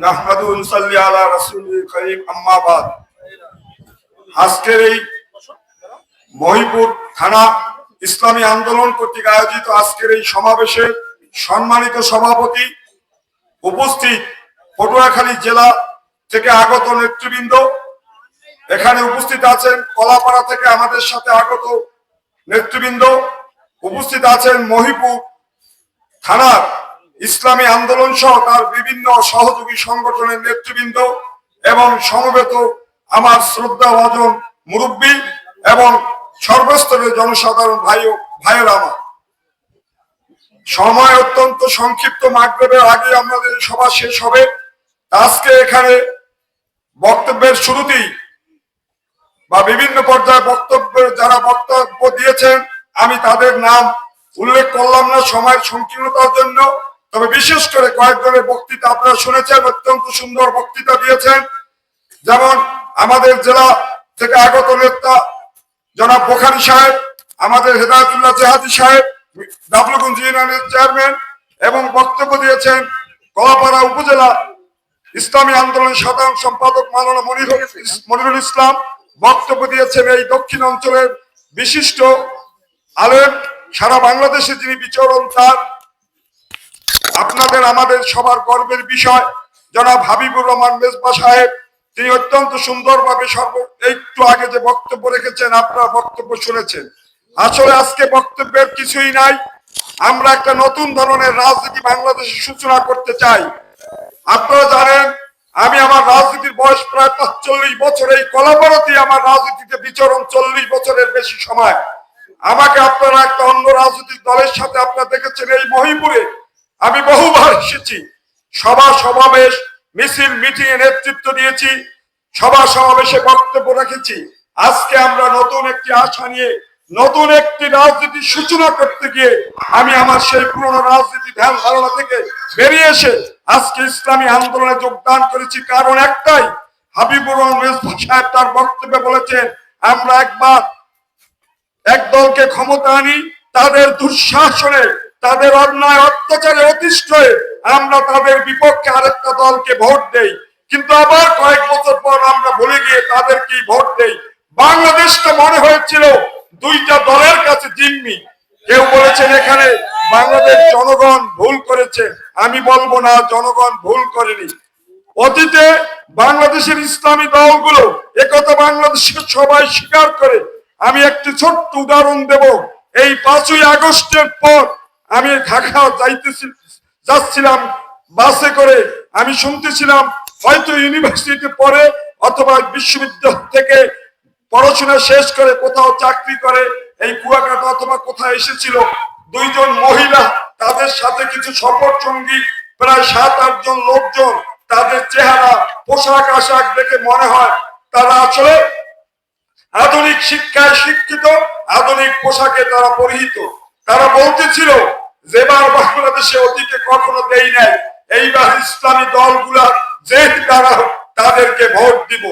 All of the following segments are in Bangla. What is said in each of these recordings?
নাহমাদু সাল্লি আলা রাসূলিল কারীম আম্মা বাদ আজকের এই মহিপুর থানা ইসলামী আন্দোলন কর্তৃক আয়োজিত আজকের এই সমাবেশে সম্মানিত সভাপতি উপস্থিত পটুয়াখালী জেলা থেকে আগত নেতৃবৃন্দ এখানে উপস্থিত আছেন, কলাপাড়া থেকে আমাদের সাথে আগত নেতৃবৃন্দ উপস্থিত আছেন মহিপুর থানার ইসলামী আন্দোলন সহ তার বিভিন্ন সহযোগী সংগঠনের নেতৃবৃন্দ এবং সমবেত আমার শ্রদ্ধা ভাজন মুরব্বী এবং সর্বস্তরের জনসাধারণ ভাই ভাইয়ের আমার। সময় অত্যন্ত সংক্ষিপ্ত মাগরেবের আগে আমাদের সভা শেষ হবে। আজকে এখানে বক্তব্যের শুরুতেই বা বিভিন্ন পর্যায়ে বক্তব্য যারা বক্তব্য দিয়েছেন, আমি তাদের নাম উল্লেখ করলাম না সময়ের সংকীর্ণতার জন্য। তবে বিশেষ করে কয়েকজনের বক্তৃতা আপনারা শুনেছেন, অত্যন্ত সুন্দর বক্তৃতা দিয়েছেন। যেমন আমাদের জেলা থেকে আগত নেতা জনাব বোখারি সাহেব, আমাদের হেদায়তুল্লাহ জেহাদি সাহেব ডাবলুগঞ্জ ইউনিয়নের চেয়ারম্যান এবং বক্তব্য দিয়েছেন কলাপাড়া উপজেলা ইসলামী আন্দোলনের সাধারণ সম্পাদক মাওলানা মনিরুল মনিরুল ইসলাম বক্তব্য দিয়েছেন এই দক্ষিণ অঞ্চলের বিশিষ্ট আলেম, সারা বাংলাদেশে যিনি বিচরণ তার। আপনাদের আমাদের সবার গর্বের বিষয়, জনাব হাবিবুর রহমান মেজবা সাহেব তিনি অত্যন্ত সুন্দরভাবে সর্ব, একটু আগে যে বক্তব্য রেখেছেন, আপনারা বক্তব্য শুনেছেন। আসলে আজকে বক্তব্যের কিছুই নাই। আমরা একটা নতুন ধরনের রাজনীতি বাংলাদেশে সূচনা করতে চাই। আপনারা জানেন, আমি আমার রাজনীতির বয়স প্রায় পাঁচচল্লিশ বছর। এই কলাবরতি আমার রাজনীতিতে বিচরণ চল্লিশ বছরের বেশি সময়। আমাকে আপনারা একটা অন্য রাজনৈতিক দলের সাথে আপনারা দেখেছেন এই মহিপুরে। আমি বহুবার এসেছি। সভা সমাবেশ মিছিল মিটিং এ নেতৃত্ব দিয়েছি, সভা সমাবেশে বক্তব্য রেখেছি। আজকে আমরা নতুন একটি আশা নিয়ে, নতুন একটি রাজনীতির সূচনা করতে গিয়ে আমি আমার সেই পুরনো রাজনীতি ধ্যান ধারণা থেকে বেরিয়ে এসে আজকে ইসলামী আন্দোলনে যোগদান করেছি। কারণ একটাই, হাবিবুর সাহেব তার বক্তব্যে বলেছেন, আমরা একবার এক দলকে ক্ষমতা আনি, তাদের দুঃশাসনে, তাদের অন্যায় অত্যাচারে অতিষ্ঠ হয়ে আমরা তাদের বিপক্ষে আরেকটা দলকে ভোট দেই। কিন্তু আবার কয়েক বছর পর আমরা ভুলে গিয়ে তাদেরকে ভোট দেই। বাংলাদেশটা মনে হয়েছিল দুইটা দলের কাছে জিম্মি। কেউ বলেছেন এখানে বাংলাদেশ জনগণ ভুল করেছে। আমি বলব না, জনগণ ভুল করেনি। অতীতে বাংলাদেশের ইসলামী দলগুলো একথা বাংলাদেশের সবাই স্বীকার করে। আমি একটি ছোট্ট উদাহরণ দেব। এই পাঁচই আগস্টের পর আমি ঢাকা যাইতেছি যাচ্ছিলাম বাসে করে। আমি শুনতেছিলাম হয়তো ইউনিভার্সিটিতে পড়ে অথবা বিশ্ববিদ্যালয় থেকে পড়াশোনা শেষ করে কোথাও চাকরি করে, এই কুয়াকাটা অথবা কোথাও এসেছিল। দুইজন মহিলা, তাদের সাথে কিছু সফর সঙ্গী, প্রায় সাত আটজন লোকজন, তাদের চেহারা, পোশাক আশাক দেখে মনে হয় তারা আসলে আধুনিক শিক্ষায় শিক্ষিত, আধুনিক পোশাকে তারা পরিহিত। তারা বলতেছিল যেবার বাংলাদেশে অতীতে কখনো দেই নাই, এইবার ইসলামী দলগুলা যে তারা তাদেরকে ভোট দিব।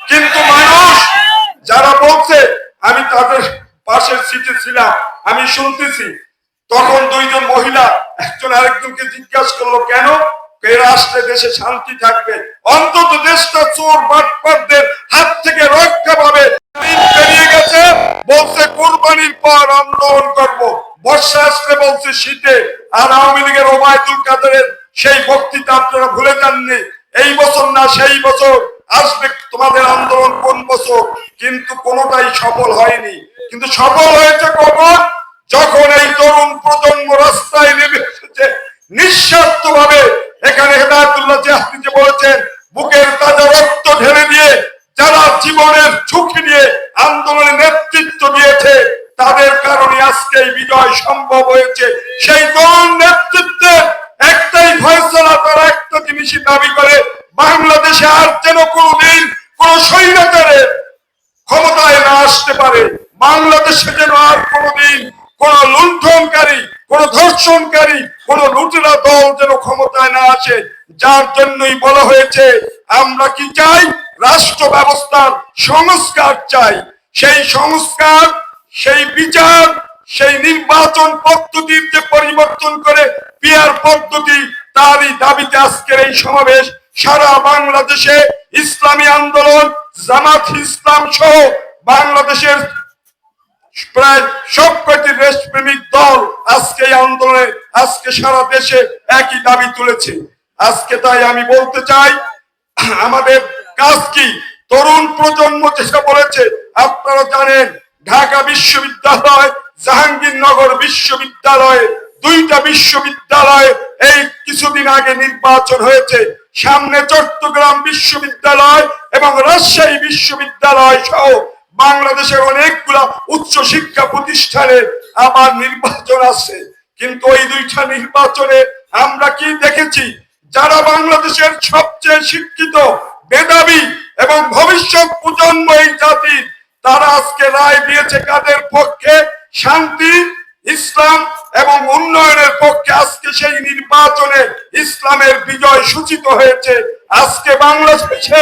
কিন্তু মানুষ যারা বলছে, আমি তাদের পাশের সিটে ছিলাম, আমি শুনতেছি, তখন দুইজন মহিলা, একজন আরেকজনকে জিজ্ঞাসা করল, কেন? এ রাষ্ট্রে দেশে শান্তি থাকবে। অন্তত দেশটা চোর বাটপারদের হাত থেকে রক্ষা পাবে। গেছে, বলছে, কোরবানির পর আন্দোলন করব। বর্ষা আসলে বলছে শীতে, আর আওয়ামী লীগের ওবায়দুল কাদেরের সেই বক্তৃতা আপনারা ভুলে যাননি। এই বছর না সেই বছর, আসবে তোমাদের আন্দোলন কোন বছর? কিন্তু কোনোটাই সফল হয়নি। কিন্তু সফল হয়েছে কখন? যখন এই তরুণ প্রজন্ম রাস্তায় নেমে এসেছে নিঃস্বার্থ ভাবে এখানে হেদায়তুল্লাহ জাহাদি যে বলেছেন, বুকের তাজা রক্ত ঢেলে দিয়ে যারা জীবনের ঝুঁকি নিয়ে আজকে বিজয় সম্ভব হয়েছে। সেই তরুণ নেতৃত্ব একটা জিনিসই দাবি করে, বাংলাদেশে আর যেন কোনোদিন কোন স্বৈরাচারের ক্ষমতায় না আসতে পারে। বাংলাদেশে যেন আর কোনোদিন কোন লুণ্ঠনকারী, কোন ধর্ষণকারী, কোন লুটেরা দল যেন ক্ষমতায় না আসে। যার জন্যই বলা হয়েছে, আমরা কি চাই? রাষ্ট্র ব্যবস্থার সংস্কার চাই। সেই সংস্কার, সেই বিচার সেই নির্বাচন পদ্ধতির যে পরিবর্তন করে পিয়ার পদ্ধতি, তারই দাবিতে আজকের এই সমাবেশ সারা বাংলাদেশে ইসলামী আন্দোলন, জামাত ইসলাম সহ বাংলাদেশের প্রায় সব কয়টি দেশপ্রেমিক দল আজকে এই আন্দোলনে, আজকে সারা দেশে একই দাবি তুলেছে। আজকে তাই আমি বলতে চাই, আমাদের কাজ কি? তরুণ প্রজন্ম যেটা বলেছে, আপনারা জানেন, ঢাকা বিশ্ববিদ্যালয় জাহাঙ্গীরনগর বিশ্ববিদ্যালয়ে দুইটা বিশ্ববিদ্যালয়ে এই কিছুদিন আগে নির্বাচন হয়েছে। সামনে চট্টগ্রাম বিশ্ববিদ্যালয় এবং রাজশাহী বিশ্ববিদ্যালয় সহ বাংলাদেশের অনেকগুলা উচ্চ শিক্ষা প্রতিষ্ঠানে আবার নির্বাচন আছে। কিন্তু ওই দুইটা নির্বাচনে আমরা কি দেখেছি? যারা বাংলাদেশের সবচেয়ে শিক্ষিত, মেধাবী এবং ভবিষ্যৎ প্রজন্ম এই জাতির, তারা আজকে রায় দিয়েছে কাদের পক্ষে? শান্তি, ইসলাম এবং উন্নয়নের পক্ষে আজকে সেই নির্বাচনে ইসলামের বিজয় সূচিত হয়েছে। আজকে বাংলাদেশে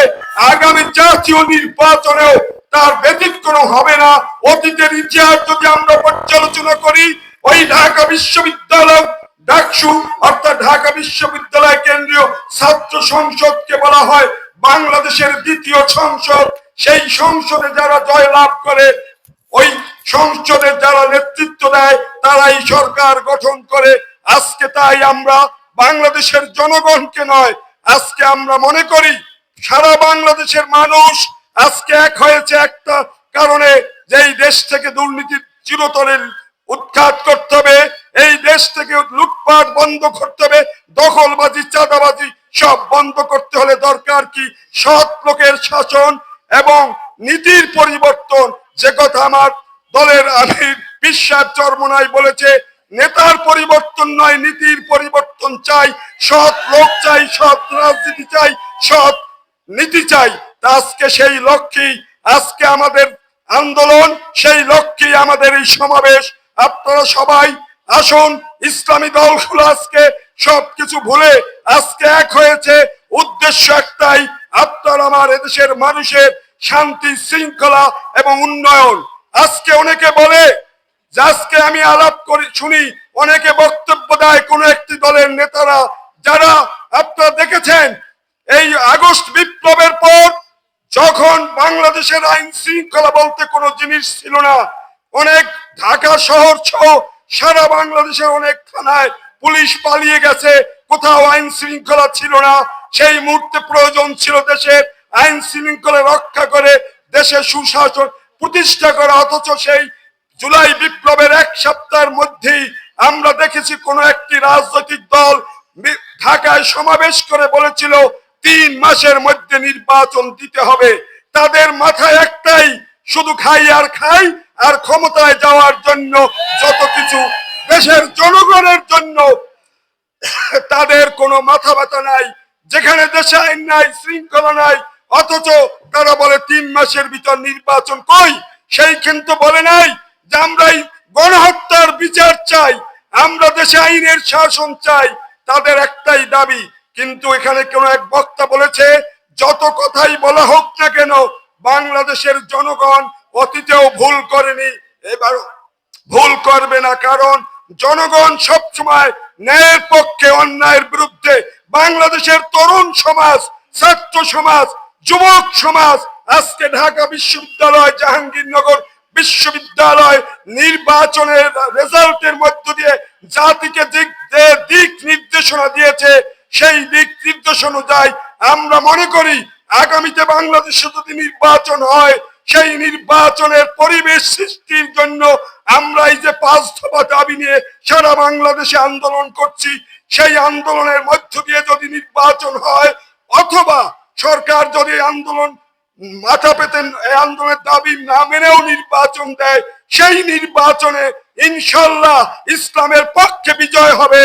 আগামী জাতীয় নির্বাচনেও তার ব্যতিক্রম হবে না। অতীতের ইতিহাস যদি আমরা পর্যালোচনা করি, ওই ঢাকা বিশ্ববিদ্যালয়, ডাকসু, অর্থাৎ ঢাকা বিশ্ববিদ্যালয় কেন্দ্রীয় ছাত্র সংসদকে বলা হয় বাংলাদেশের দ্বিতীয় সংসদ। সেই সংসদে যারা জয় লাভ করে ওই সংসদে যারা নেতৃত্ব দেয়, তারাই সরকার গঠন করে। আজকে তাই আমরা বাংলাদেশের জনগণকে নয়, আজকে আমরা মনে করি সারা বাংলাদেশের মানুষ আজকে এক হয়েছে একটা কারণে যে এই দেশ থেকে দুর্নীতির চিরতরের উৎখাত করতে হবে, এই দেশ থেকে লুটপাট বন্ধ করতে হবে, দখলবাজি, চাঁদাবাজি সব বন্ধ করতে হলে দরকার কি? সৎ লোকের শাসন এবং নীতির পরিবর্তন যে কথা আমার দলের আমির বিশ্বাস চর্মনাই বলেছে, নেতার পরিবর্তন নয়, নীতির পরিবর্তন চাই, সৎ লোক চাই, সৎ রাজনীতি চাই, সৎ নীতি চাই। আজকে সেই লক্ষ্যেই, আজকে আমাদের আন্দোলন, সেই লক্ষ্যেই আমাদের এই সমাবেশ। আপনারা সবাই আসুন, ইসলামী দলগুলো আজকে সবকিছু ভুলে, আজকে এক হয়েছে। উদ্দেশ্য একটাই, আপনার আমার এদেশের মানুষের শান্তি, শৃঙ্খলা এবং উন্নয়ন। আজকে অনেকে বলে আজকে আমি আলাপ করি, শুনি, অনেকে বক্তব্য দেয় কোন একটি দলের নেতারা। যারা আপনারা দেখেছেন, এই আগস্ট বিপ্লবের পর যখন বাংলাদেশের আইন শৃঙ্খলা বলতে কোনো জিনিস ছিল না, অনেক ঢাকা শহর সহ সারা বাংলাদেশের অনেক থানায় পুলিশ পালিয়ে গেছে। কোথাও আইন শৃঙ্খলা ছিল না, সেই মুহূর্তে প্রয়োজন ছিল দেশের আইন শৃঙ্খলা রক্ষা করে দেশে সুশাসন প্রতিষ্ঠা করা, অথচ সেই জুলাই বিপ্লবের এক সপ্তাহের মধ্যেই আমরা দেখেছি কোন একটি রাজনৈতিক দল ঢাকায় সমাবেশ করে বলেছিল, তিন মাসের মধ্যে নির্বাচন দিতে হবে। তাদের মাথায় একটাই, শুধু খাই আর খাই, আর ক্ষমতায় যাওয়ার জন্য যত কিছু দেশের জনগণের জন্য তাদের কোনো মাথা ব্যথা নাই, যেখানে দেশে আইন নাই, শৃঙ্খলা নাই অথচ তারা বলে তিন মাসের ভিতর নির্বাচন কই? সেই কিন্তু বলে নাই যে আমরা গণহত্যার বিচার চাই, আমরা দেশে আইনের শাসন চাই, তাদের একটাই দাবি। কিন্তু এখানে কোন এক বক্তা বলেছে, যত কথাই বলা হোক না কেন, বাংলাদেশের জনগণ অতীতেও ভুল করেনি এবার ভুল করবে না, কারণ জনগণ সব সময় ন্যায়ের পক্ষে, অন্যায়ের বিরুদ্ধে। বাংলাদেশের তরুণ সমাজ, ছাত্র সমাজ যুবক সমাজ, আজকে ঢাকা বিশ্ববিদ্যালয়, জাহাঙ্গীরনগর বিশ্ববিদ্যালয় নির্বাচনের রেজাল্টের মধ্য দিয়ে জাতিকে দিক নির্দেশনা দিয়েছে। সেই দিক নির্দেশ অনুযায়ী আমরা মনে করি, আগামীতে বাংলাদেশে যদি নির্বাচন হয়, সেই নির্বাচনের পরিবেশ সৃষ্টির জন্য আমরা এই যে পাঁচ দফা দাবি নিয়ে সারা বাংলাদেশে আন্দোলন করছি, সেই আন্দোলনের মধ্য দিয়ে যদি নির্বাচন হয়, অথবা সরকার যদি আন্দোলন মাথা পেতেন, এই আন্দোলনের দাবি না মেনেও নির্বাচন দেয়, সেই নির্বাচনে ইনশাল্লাহ ইসলামের পক্ষে বিজয় হবে।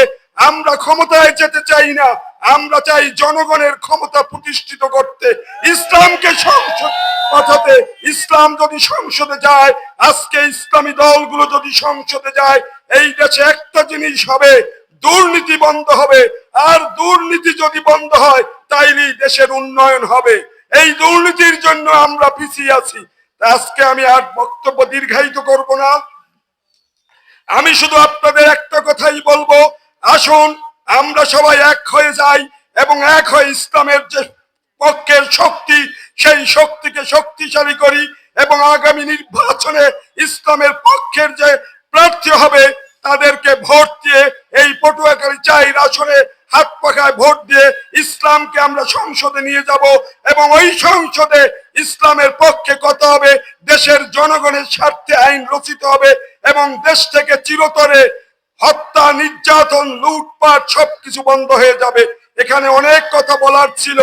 আমরা ক্ষমতায় যেতে চাই না, আমরা চাই জনগণের ক্ষমতা প্রতিষ্ঠিত করতে। ইসলামকে সংসদ পাঠাতে, ইসলাম যদি সংসদে যায়, আজকে ইসলামী দলগুলো যদি সংসদে যায়, এই দেশে একটা জিনিস হবে দুর্নীতি বন্ধ হবে। আর দুর্নীতি যদি বন্ধ হয়, তাইলেই দেশের উন্নয়ন হবে। এই দুর্নীতির জন্য আমরা পিছিয়ে আছি। আজকে আমি আর বক্তব্য দীর্ঘায়িত করব না। আমি শুধু আপনাদের একটা কথাই বলব। আসুন, আমরা সবাই এক হয়ে যাই এবং এক হয়ে ইসলামের যে পক্ষের শক্তি, সেই শক্তিকে শক্তিশালী করি এবং আগামী নির্বাচনে ইসলামের পক্ষের যে প্রার্থী হবে তাদেরকে ভোট দিয়ে এই পটুয়াখালী চাই আসনে হাত পাখায় ভোট দিয়ে ইসলামকে আমরা সংসদে নিয়ে যাব এবং ওই সংসদে ইসলামের পক্ষে কথা হবে, দেশের জনগণের স্বার্থে আইন রচিত হবে এবং দেশ থেকে চিরতরে হত্যা, নির্যাতন, লুটপাট সবকিছু বন্ধ হয়ে যাবে। এখানে অনেক কথা বলার ছিল।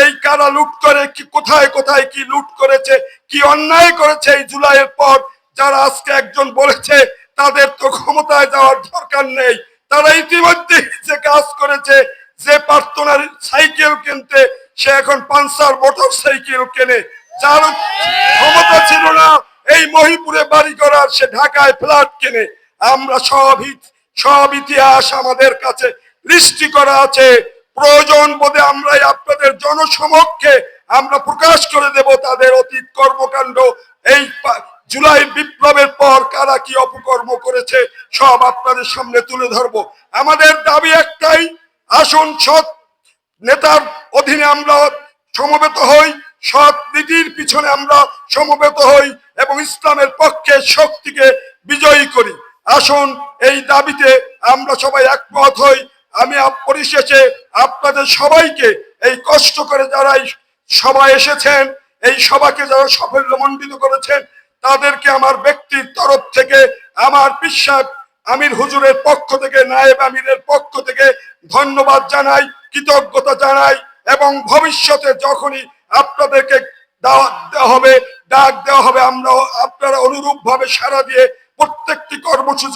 এই কারা লুট করে, কি কোথায় কোথায় কি লুট করেছে, কি অন্যায় করেছে এই জুলাইয়ের পর, যারা আজকে একজন বলেছে তাদের তো ক্ষমতায় যাওয়ার দরকার নেই। তারা ইতিমধ্যে যে কাজ করেছে, যে প্রার্থনার সাইকেল কিনতে, সে এখন পালসার মোটর সাইকেল কেনে। যার ক্ষমতা ছিল না, এই মহিপুরে বাড়ি করার সে ঢাকায় ফ্ল্যাট কেনে। আমরা সব সব ইতিহাস আমাদের কাছে দৃষ্টি করা আছে। প্রয়োজন বোধে আমরা আপনাদের জনসমক্ষে আমরা প্রকাশ করে দেব তাদের অতীত কর্মকাণ্ড। এই জুলাই বিপ্লবের পর কারা কি অপকর্ম করেছে, সব আপনাদের সামনে তুলে ধরবো। আমাদের দাবি একটাই, আসুন সৎ নেতার অধীনে আমরা সমবেত হই, সৎ নীতির পিছনে আমরা সমবেত হই এবং ইসলামের পক্ষে শক্তিকে বিজয়ী করি। আসুন এই দাবিতে আমরা সবাই একমত হই। আমি পরিশেষে আপনাদের সবাইকে এই কষ্ট করে যারা সবাই এসেছেন, এই সভাকে যারা সাফল্যমণ্ডিত করেছেন তাদেরকে আমার ব্যক্তির তরফ থেকে, আমার বিশ্বাস আমির হুজুরের পক্ষ থেকে, নায়েব আমিরের পক্ষ থেকে ধন্যবাদ জানাই, কৃতজ্ঞতা জানাই, এবং ভবিষ্যতে যখনই আপনাদেরকে দেওয়া হবে, ডাক দেওয়া হবে আমরা আপনারা অনুরূপ ভাবে সারা দিয়ে প্রত্যেকটি কর্মসূচি